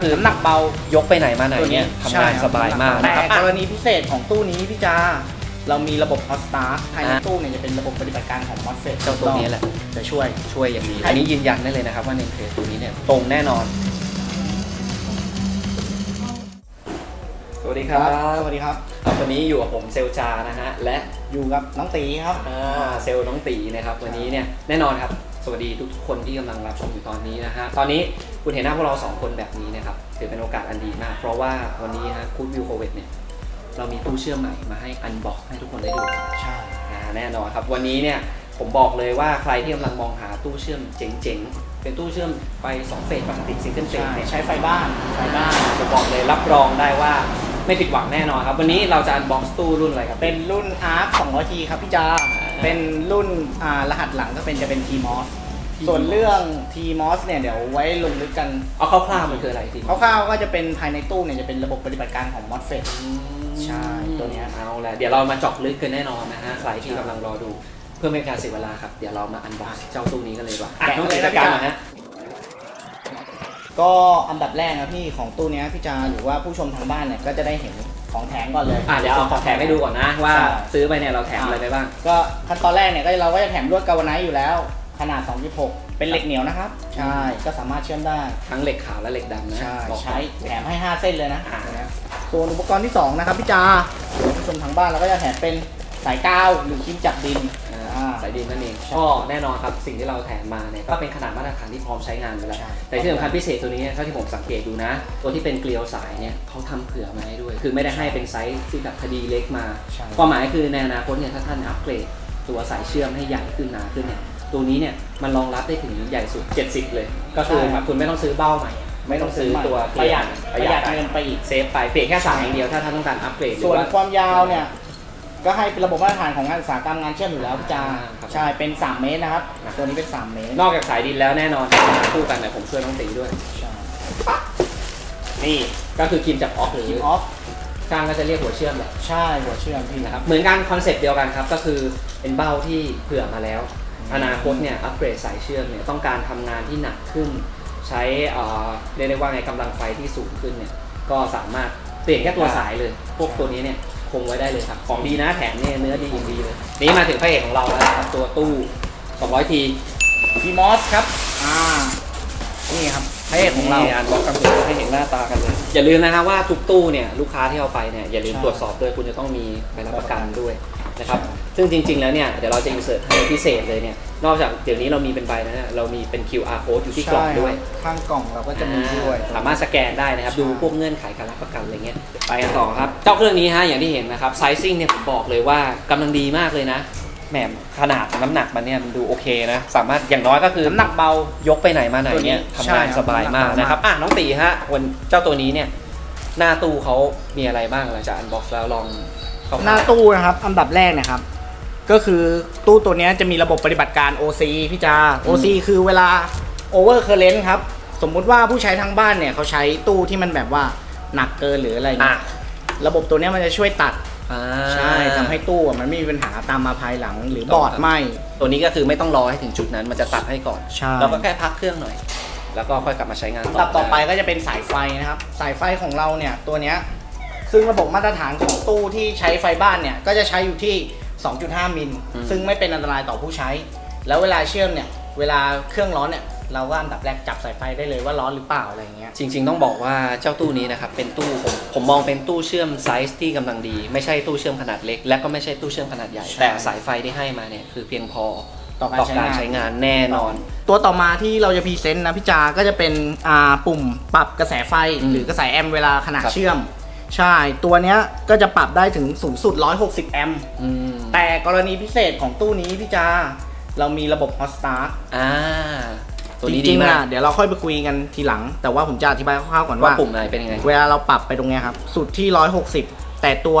คือน้ำหนักเบายกไปไหนมาไหนเนี่ยตัวทำงานใช่ครับสบายมากแต่นะครับกอะรณีพิเศษของตู้นี้พี่จาเรามีระบบ Hot Start ภายในอะตู้เนี่ยจะเป็นระบบปฏิบัติการของ MOSFET เจ้าตัวนี้แหละจะช่วยช่วยอย่างดีให้อันนี้ยืนยันได้เลยนะครับว่าเนมเพลตัวนี้เนี่ยตรงแน่นอน สวัสดีครับ สวัสดีครับครับวันนี้อยู่กับผมเซลจานะฮะและอยู่กับน้องตีครับอ่าเซลล์น้องตีนะครับวันนี้เนี่ยแน่นอนครับ สวัสดีทุกๆคนที่กำลังรับชมอยู่ตอนนี้นะฮะ ตอนนี้คุณเห็นหน้าพวกเราสองคนแบบนี้นะครับ ถือเป็นโอกาสอันดีมาก เพราะว่าวันนี้ฮะคูดวิวโควิดเนี่ย เรามีตู้เชื่อมใหม่มาให้อันบ็อกให้ทุกคนได้ดูกันใช่อ่าแน่นอนครับ วันนี้เนี่ยผมบอกเลยว่าใครที่กำลังมองหาตู้เชื่อมเจ๋งๆ เป็นตู้เชื่อมไฟ2เฟสปกติซิงเกิลเฟสใช่เนี่ยใช้ไฟบ้านไฟบ้านผมบอกเลยรับรองได้ว่าไม่ผิดหวังแน่นอนครับ วันนี้เราจะอันบ็อกซ์ตู้รุ่นอะไรครับ เป็นรุ่น ARC 200T ครับพี่จา เป็นรุ่นอ่ารหัสหลังก็เป็นจะเป็น TMOS ส่วนเรื่อง TMOS เนี่ยเดี๋ยวไว้ลงลึกกันเอาคร่าวๆมันคืออะไรทีคร่าวๆก็จะเป็นภายในตู้เนี่ยจะเป็นระบบปฏิบัติการของ MOSFET ใช่ตัวเนี้ยเอาละเดี๋ยวเรามาเจาะลึกกันแน่นอนนะฮะใครที่กำลังรอดูเพื่อไม่ให้การเสียเวลาครับเดี๋ยวเรามาอันบ็อกซ์เจ้าตู้นี้กันเลยดีกว่าอะแกะต้องเลยกินะจการพี่หจ๋าน่อยฮะ ก็อันดับแรกนะพี่ของตู้เนี้ยพี่จาหรือว่าผู้ชมทางบ้านเนี่ยก็จะได้เห็น ของแถมก่อนเลย อะเดี๋ยวเอาของแถมให้ดูก่อนนะว่าใช่ ซื้อไปเนี่ยเราแถมอะไรไปบ้าง ก็ขั้นตอนแรกเนี่ยก็เราก็จะแถมลวดกาวไนท์อยู่แล้ว ขนาด 2.6 เป็นเหล็กเหนียวนะครับ ใช่ ก็สามารถเชื่อมได้ ทั้งเหล็กขาวและเหล็กดำนะใช่ บอกก่อน ใช้แถมให้ 5 เส้นเลยนะอ่าตัวเนี้ยส่วนอุปกรณ์ที่ 2 นะครับพี่จาผู้ชมทางบ้านเราก็จะแถมเป็นสายกาวหรือครีมจับดิน อ่าอ่า สายดินนั่นเองใช่ก็แน่นอนครับสิ่งที่เราแถมมาเนี่ยก็เป็นขนาดมาตรฐานที่พร้อมใช้งานอยู่แล้วใช่แต่ที่สำคัญพิเศษตัวนี้เนี่ยเท่าที่ผมสังเกตดูนะ ตัวที่เป็นเกลียวสายเนี่ยเขาทำเผื่อมาให้ด้วย คือไม่ได้ให้เป็นไซส์ที่แบบพอดีเล็กมา ใช่ ความหมายคือในอนาคตเนี่ยถ้าท่านอัปเกรดตัวสายเชื่อมให้ใหญ่ขึ้นหนาขึ้นเนี่ยตัวนี้เนี่ยมันรองรับได้ถึงใหญ่สุด 70 เลย ก็คือแบบคุณไม่ต้องซื้อเบ้าใหม่ ไม่ต้องซื้อตัวประหยัดปประระหหยัยัดดเงินไปอีก เซฟไปเปลี่ยนแค่สายอย่างเดียวถ้าท่านต้องการอัปเกรดหรืส่อวนว่า ความยาวเนี่ย ก็ให้เป็นระบบมาตรฐานของงานอุตสาหกรรมงานเชื่อมอยู่แล้วพี่จาครับ ใช่เป็น 3 เมตรนะครับ ตัวนี้เป็น 3 เมตรนอกจากสายดินแล้วแน่นอนคู่กันเนี่ยผมช่วยน้องตีด้วย ใช่นี่ก็คือคิมจากออฟหรือคิมออฟช่างก็จะเรียกหัวเชื่อมแหละใช่หัวเชื่อมพี่นะครับเหมือนกันคอนเซปต์เดียวกันครับ ก็คือเป็นเบ้าที่เผื่อมาแล้วอนาคตเนี่ยอัปเกรดสายเชื่อมเนี่ยต้องการทำงานที่หนักขึ้น ใช้เอ่อเรียกได้ว่าไงกำลังไฟที่สูงขึ้นเนี่ยก็สามารถเปลี่ยนแค่ตัวสายเลย พวกตัวนี้เนี่ย คงไว้ได้เลยครับ ของดีนะแถมเนี่ยเนื้อดีอย่างดีเลยนี่มาถึงพระเอกของเราแล้วนะครับตัวตู้ 200 ทีพีมอสครับ อ่า นี่ครับพระเอกของเรานี่อ่านบอกกันเลยให้เห็นหน้าตากันเลย อย่าลืมนะครับว่าทุกตู้เนี่ยลูกค้าที่เอาไปเนี่ยอย่าลืมใช่ ตรวจสอบด้วยคุณจะต้องมีใบรับประกันด้วยนะครับใช่ ซึ่งจริง ๆ แล้วเนี่ยเดี๋ยวเราจะ insert ให้พิเศษเลยเนี่ยนอกจากเดี๋ยวนี้เรามีเป็นใบแล้วเนี่ยเรามีเป็น QR code อยู่ที่กล่องด้วย ใช่ครับข้างกล่องเราก็จะมีด้วยอ่าสามารถสแกนได้นะครับ ใช่ ดูพวกเงื่อนไขการรับประกันอะไรเงี้ยไปกันต่อครับ เจ้าเครื่องนี้ฮะอย่างที่เห็นนะครับไซซิ่งเนี่ยผมบอกเลยว่ากำลังดีมากเลยนะแหมขนาดน้ำหนักมันเนี่ยมันดูโอเคนะ สามารถอย่างน้อยก็คือน้ำหนักเบา ยกไปไหนมาไหนเนี่ยตัวนี้ทำงานใช่ครับสบายมากน้ำหนักเบามากนะครับอะน้องตีฮะวันเจ้าตัวนี้เนี่ยหน้าตู้เขามีอะไรบ้างหลังจากอันบ็อกซ์แล้วลองเข้าหน้าตู้นะครับอันดับแรกเนะครับ ก็คือตู้ตัวเนี้ยจะมีระบบปฏิบัติการ OC พี่จา OC คือเวลา over current ครับ สมมุติว่าผู้ใช้ทางบ้านเนี่ยเขาใช้ตู้ที่มันแบบว่าหนักเกินหรืออะไรอะเงี้ยระบบตัวเนี้ยมันจะช่วยตัดอ่าใช่ทำให้ตู้อะมันไม่มีปัญหาตามมาภายหลังหรือบอร์ดไหมตัวนี้ก็คือไม่ต้องรอให้ถึงจุดนั้นมันจะตัดให้ก่อนใช่เราก็แค่พักเครื่องหน่อย แล้วก็ค่อยกลับมาใช้งานลำดับต่อไปก็จะเป็นสายไฟนะครับ สายไฟของเราเนี่ยตัวเนี้ยซึ่งระบบมาตรฐานของตู้ที่ใช้ไฟบ้านเนี่ยก็จะใช้อยู่ที่ 2.5 มิลซึ่งไม่เป็นอันตรายต่อผู้ใช้ แล้วเวลาเชื่อมเนี่ย เวลาเครื่องร้อนเนี่ย เราก็อันดับแรกจับสายไฟได้เลยว่าร้อนหรือเปล่าอะไรอย่างเงี้ย จริง ๆ ต้องบอกว่าเจ้าตู้นี้นะครับเป็นตู้ผมผมมองเป็นตู้เชื่อมไซส์ที่กำลังดี ไม่ใช่ตู้เชื่อมขนาดเล็ก และก็ไม่ใช่ตู้เชื่อมขนาดใหญ่ ใช่ แต่สายไฟที่ให้มาเนี่ยคือเพียงพอต่อการต่อใช้การงาน ใช้งานแน่นอน ตัวต่อมาที่เราจะพรีเซนต์นะพี่จาก็จะเป็นอ่าปุ่มปรับกระแสไฟอืมหรือกระแสแอมป์เวลาขณะครับ เชื่อม ใช่ ตัวเนี้ยก็จะปรับได้ถึงสูงสุด 160 แอมป์อืมแต่กรณีพิเศษของตู้นี้พี่จา เรามีระบบ Hot Start อ่า ตัวจนี้ริดีงๆมาอะกเดี๋ยวเราค่อยไปคุยกันทีหลัง แต่ว่าผมจะอธิบายคร่าวๆก่อนว่าว่าปุ่มไหนเป็นยังไง เวลาเราปรับไปตรงเนี้ยครับ สุดที่ 160 แต่ตัว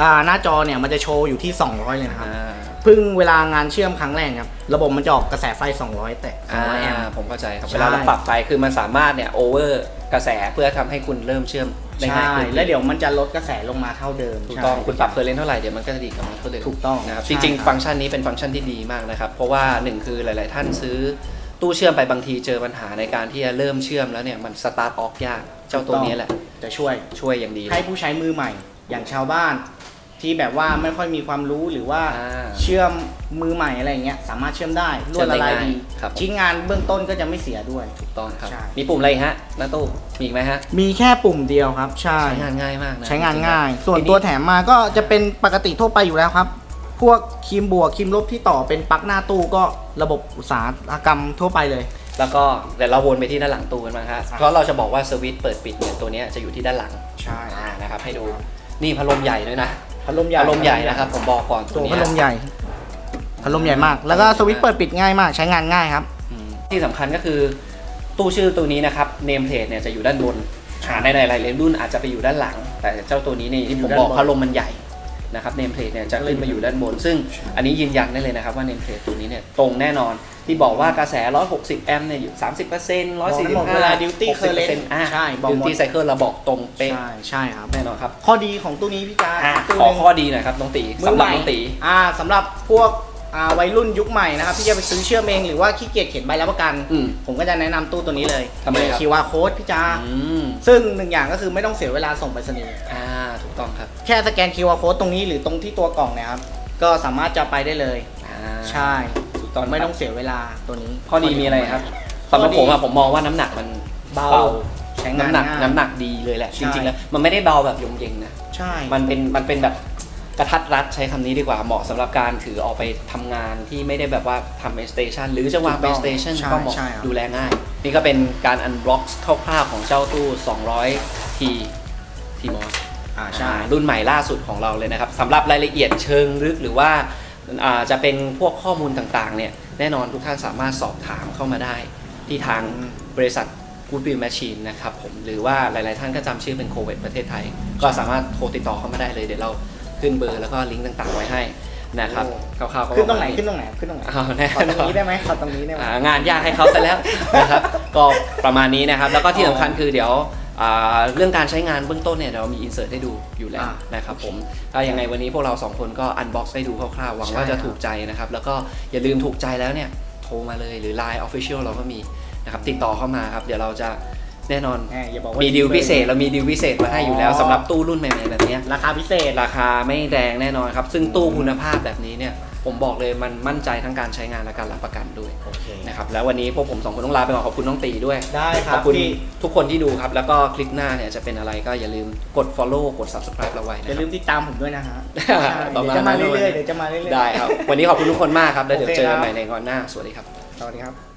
อ่าหน้าจอเนี่ยมันจะโชว์อยู่ที่ 200 เลยนะครับ อ่า เพิ่งเวลางานเชื่อมครั้งแรกครับ ระบบมันจะออกกระแสไฟ 200 แต่อ่า200แอมป์ ผมเข้าใจครับ ใช่ เวลาเราปรับไฟคือมันสามารถเนี่ยโอเวอร์กระแสเพื่อทำให้คุณเริ่มเชื่อม ได้ง่ายใช่ขึ้นแล้วเดี๋ยวมันจะลดกระแสลงมาเท่าเดิมถูกต้องใช่ คุณปรับเพอร์เรนเท่าไหร่เดี๋ยวมันก็จะดีกลับมาเท่าเดิมถูกต้องนะครับใช่จริง ครับ ๆ ฟังก์ชันนี้เป็นฟังก์ชันที่ดีมากนะครับ เพราะว่าหนึ่งคือหลาย ๆ ท่านซื้อตู้เชื่อมไปบางทีเจอปัญหาในการที่จะเริ่มเชื่อมแล้วเนี่ยมันสตาร์ทออกยากเจ้าตัวนี้แหละจะช่วยช่วยอย่างดีเลยให้ผู้ใช้มือใหม่ อย่างชาวบ้าน ที่แบบว่าไม่ค่อยมีความรู้หรือว่าอ่าเชื่อมมือใหม่อะไรอย่างเงี้ยสามารถเชื่อมได้รวดละลายดีครับผม ชิ้นงานเบื้องต้นก็จะไม่เสียด้วย ถูกต้องครับ ใช่ มีปุ่มอะไรอีกฮะหน้าตู้มีอีกไหมฮะมีแค่ปุ่มเดียวครับ ใช่ ใช้งานง่ายมากนะใช้งานจริๆง่ายแล้ส่วนทีตัวแถมมาก็จะเป็นปกติทั่วไปอยู่แล้วครับ พวกครีมบวกครีมลบที่ต่อเป็นปลั๊กหน้าตู้ก็ระบบอุตสาหกรรมทั่วไปเลย แล้วก็เดี๋ยวเราวนไปที่ด้านหลังตู้กันบ้างฮะครับ เพราะเราจะบอกว่าสวิตช์เปิดปิดเนี่ยตัวเนี้ยจะอยู่ที่ด้านหลังใช่ อ่านะครับให้ดูนี่พัดลมใหญ่ด้วยนะ พัดลมใหญ่พัดลมใหญ่นะครับผมบอกก่อนตัตัววพัดเนี้ยลมใหญ่ พัดลมใหญ่มาก แล้วก็สวิตช์เปิดปิดง่ายมาก ใช้งานง่ายครับ อืมที่สำคัญก็คือตู้ชื่อตัวนี้นะครับเนมเพลทเนี่ยจะอยู่ด้านบนอ่าในหลายๆรุ่นอาจจะไปอยู่ด้านหลัง แต่เจ้าตัวนี้นี่ที่ผมบอกอยู่ด้านบนพัดลมมันใหญ่ นะครับเนมเพลทเนี่ยจะขึ้นมาอยู่ด้านบน ซึ่งอันนี้ยืนยันได้เลยนะครับว่าเนมเพลทตัวนี้เนี่ยตรงแน่นอนที่บอกว่ากระแส 160 แอมป์เนี่ยอยู่30% 145เวลา duty current อ่าใช่บอกหมด duty cycle เราบอกตรงเป๊ะใช่ใช่ครับแน่นอนครับ ข้อดีของตู้นี้พี่จาอะตู้ขอหนึ่งข้อดีหน่อยครับน้องตีมือสำหใหรับม่น้องตีอ่าสำหรับพวก อ่าวัยรุ่นยุคใหม่นะครับที่จะไปซื้อเชื่อมเองหรือว่าขี้เกียจเขียนใบรับประกัน อืมผมก็จะแนะนำตู้ตัวนี้เลยทำไมครับคิวอาร์โค้ดพี่จาอืมซึ่งหนึ่งอย่างก็คือไม่ต้องเสียเวลาส่งไปรษณีย์อ่าถูกต้องครับแค่สแกน QR code ตรงนี้หรือตรงที่ตัวกล่องเนี่ยครับก็สามารถจะไปได้เลย อ่าใช่ถูกต้องไม่ครับต้องเสียเวลาตัวนี้ ข้อดีมีอะไรครับข้สำหอรับดีผมอะผมมองว่าน้ำหนักมันเบาเบา ใช้งานน้ำหนักง่าย น้ำหนักดีเลยแหละ ใช่ จริงๆแล้วมันไม่ได้เบาแบบยงเยงนะ ใช่ มันเป็นมันเป็นแบบ กระทัดรัดใช้คำนี้ดีกว่าเหมาะสำหรับการถือออกไปทำงานที่ไม่ได้แบบว่าทำ PlayStation หรือจะวาง PlayStation ก็เหมาะดูแลง่าย นี่ก็เป็นการอันบล็อกคร่าวๆของเจ้าตู้ 200 T T MOS อ่าใช่ อ่ารุ่นใหม่ล่าสุดของเราเลยนะครับสำหรับรายละเอียดเชิงลึกหรือว่าอ่าจะเป็นพวกข้อมูลต่างๆเนี่ยแน่นอนทุกท่านสามารถสอบถามเข้ามาได้ ที่ทางบริษัท Good Build Machine นะครับผมหรือว่าหลายๆท่านก็จำชื่อเป็นโควิดประเทศไทย ก็สามารถโทรติดต่อเข้ามาได้เลยเดี๋ยวเรา ขึ้นเบอร์แล้วก็ลิงก์ต่างๆไว้ให้นะครับคร่าวๆก็ขึ้นตรงไหนประมาณขึ้นตรงไหนขึ้นตรงไหนอ้าวแน่ขอตนรงอนนี้ได้ไหมขอตรงนี้ได้ไหมอ่างานยากให้เขาซะแล้วนะครับก็ประมาณนี้นะครับ แล้วก็ที่สำคัญคือเดี๋ยวอ่าเรื่องการใช้งานเบื้องต้นเนี่ยเรามีอินเสิร์ตให้ดูอยู่แล้วอ่านะครับผมถ้ายังไงวันนี้พวกเราสองคนก็อันบ็อกซ์ให้ดูคร่าวๆหวังว่าใช่จะครับถูกใจนะครับ แล้วก็อย่าลืมถูกใจแล้วเนี่ยโทรมาเลยหรือ Line Official เราก็มีนะครับติดต่อเข้ามาครับ เดี๋ยวเราจะ แน่นอนแหมอย่าบอกว่ามีมีดีลพิเศษเรามีดีลพิเศษมาให้อยู่แล้วอ๋อสำหรับตู้รุ่นใหม่ๆแบบเนี้ย ราคาพิเศษราคาไม่แรงแน่นอนครับ ซึ่งตู้คุณภาพแบบนี้เนี่ย ผมบอกเลยมันมั่นใจทั้งการใช้งานและการรับประกันด้วยโอเคนะครับ แล้ววันนี้พวกผมสองคนต้องลาไปก่อนขอบคุณน้องตีด้วย ได้คขรัอบบคุณพี่ทุกคนที่ดูครับ แล้วก็คลิปหน้าเนี่ยจะเป็นอะไรก็อย่าลืมกด follow กด subscribe เราไว้อนะย่าคลืรับมติดตามผมด้วยนะฮะประเดี๋ยวมาณจะมานั้นเรื่อยๆเดี๋ยวจะมาเรื่อยๆ ได้ครับ วันนี้ขอบคุณทุกคนมากครับ แล้วเดี๋ยวโอเคเจอกันครับ ใหม่ในงอนหน้า สวัสดีครับ สวัสดีครับ